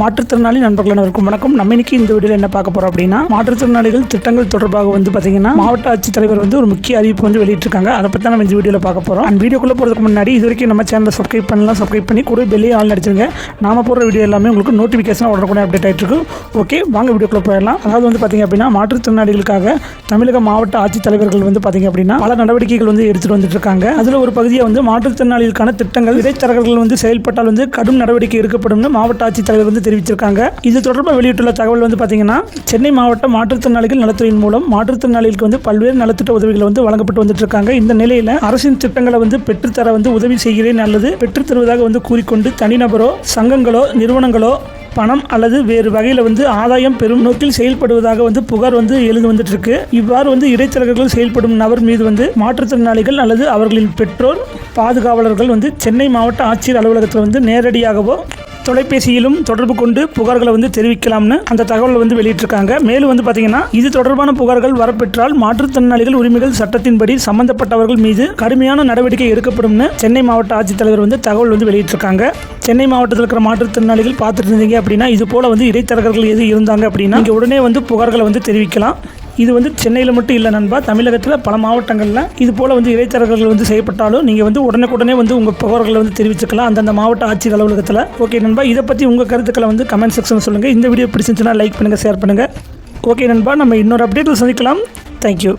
மாற்றுத்திறனாளி நண்பர்கள் அனைவருக்கும் வணக்கம். நம்ம இன்னைக்கு இந்த வீடியோவில் என்ன பார்க்க போறோம் அப்படின்னா மாற்றுத்திறனாளிகள் திட்டங்கள் தொடர்பாக வந்து பார்த்தீங்கன்னா மாவட்ட ஆட்சித்தலைவர் வந்து ஒரு முக்கிய அறிவிப்பு வந்து வெளியிட்டிருக்காங்க. அதை பற்றி தான் நம்ம இந்த வீடியோவில் பார்க்க போகிறோம் அந்த வீடியோக்குள்ளே போகிறதுக்கு முன்னாடி இது வரைக்கும் நம்ம சேனலை சப்ஸ்கிரைப் பண்ணலாம் சப்ஸ்கிரைப் பண்ணி கூட வெளியே ஆள் நடிச்சிருங்க நாம போகிற வீடியோ எல்லாமே உங்களுக்கு நோட்டிஃபிகேஷன் உடனுக்குடனே அப்டேட் ஆகிட்டு இருக்கு. ஓகே வாங்க வீடியோக்குள்ளே போயிடலாம். அதாவது வந்து பார்த்தீங்க அப்படின்னா மாற்றுத்திறனாளிகளுக்காக தமிழக மாவட்ட ஆட்சித்தலைவர்கள் வந்து பார்த்தீங்க அப்படின்னா பல நடவடிக்கைகள் வந்து எடுத்துட்டு வந்துட்டு இருக்காங்க. அதில் ஒரு பகுதியை வந்து மாற்றுத்திறனாளிகளுக்கான திட்டங்கள் இடைத்தரகர்கள் வந்து செயல்பட்டால் வந்து கடும் நடவடிக்கை எடுக்கப்படும்னு மாவட்ட ஆட்சித்தலைவர் வந்து தெரிவிச்சிருக்காங்க. இது தொடர்பாக வெளியிட்டுள்ள தகவல் வந்து பார்த்தீங்கன்னா சென்னை மாவட்ட மாற்றுத்திறனாளிகள் நலத்துறையின் மூலம் மாற்றுத்திறனாளிகளுக்கு வந்து பல்வேறு நலத்திட்ட உதவிகள் வந்து வழங்கப்பட்டு வந்துட்டு இருக்காங்க இந்த நிலையில அரசின் திட்டங்களை வந்து பெற்றுத்தர வந்து உதவி செய்கிறேன் அல்லது பெற்றுத்தருவதாக வந்து கூறிக்கொண்டு தனிநபரோ சங்கங்களோ நிறுவனங்களோ பணம் அல்லது வேறு வகையில் வந்து ஆதாயம் பெறும் நோக்கில் செயல்படுவதாக வந்து புகார் வந்து எழுந்து வந்துட்டு இருக்கு இவ்வாறு வந்து இடைத்தரகர்கள் செயல்படும் நபர் மீது வந்து மாற்றுத்திறனாளிகள் அல்லது அவர்களின் பெற்றோர் பாதுகாவலர்கள் வந்து சென்னை மாவட்ட ஆட்சியர் அலுவலகத்தில் வந்து நேரடியாகவோ தொலைபேசியிலும் தொடர்பு கொண்டு புகார்களை வந்து தெரிவிக்கலாம்னு அந்த தகவலை வந்து வெளியிட்டிருக்காங்க. மேலும் வந்து பார்த்தீங்கன்னா இது தொடர்பான புகார்கள் வரப்பெற்றால் மாற்றுத்திறனாளிகள் உரிமைகள் சட்டத்தின்படி சம்பந்தப்பட்டவர்கள் மீது கடுமையான நடவடிக்கை எடுக்கப்படும்னு சென்னை மாவட்ட ஆட்சித்தலைவர் வந்து தகவல் வந்து வெளியிட்டிருக்காங்க. சென்னை மாவட்டத்தில் இருக்கிற மாற்றுத்திறனாளிகள் பார்த்துட்டு இருந்தீங்க அப்படின்னா இது போல வந்து இடைத்தரகர்கள் எது இருந்தாங்க அப்படின்னா இங்கே உடனே வந்து புகார்களை வந்து தெரிவிக்கலாம். இது வந்து சென்னையில் மட்டும் இல்லை நண்பா தமிழகத்தில் பல மாவட்டங்களில் இது போல் வந்து இடைத்தரகர்கள் வந்து செய்யப்பட்டாலும் நீங்கள் வந்து உடனுக்குடனே வந்து உங்கள் புகார்களை வந்து தெரிவிச்சுக்கலாம். அந்தந்த மாவட்ட ஆட்சியர் அலுவலகத்தில். ஓகே நண்பா இதை பற்றி உங்கள் கருத்துக்களை வந்து கமெண்ட் செக்ஷனில் சொல்லுங்கள் இந்த வீடியோ பிடிச்சிருந்துச்சுன்னா லைக் பண்ணுங்கள் ஷேர் பண்ணுங்கள் ஓகே நண்பா நம்ம இன்னொரு அப்டேட்டில் சந்திக்கலாம். தேங்க்யூ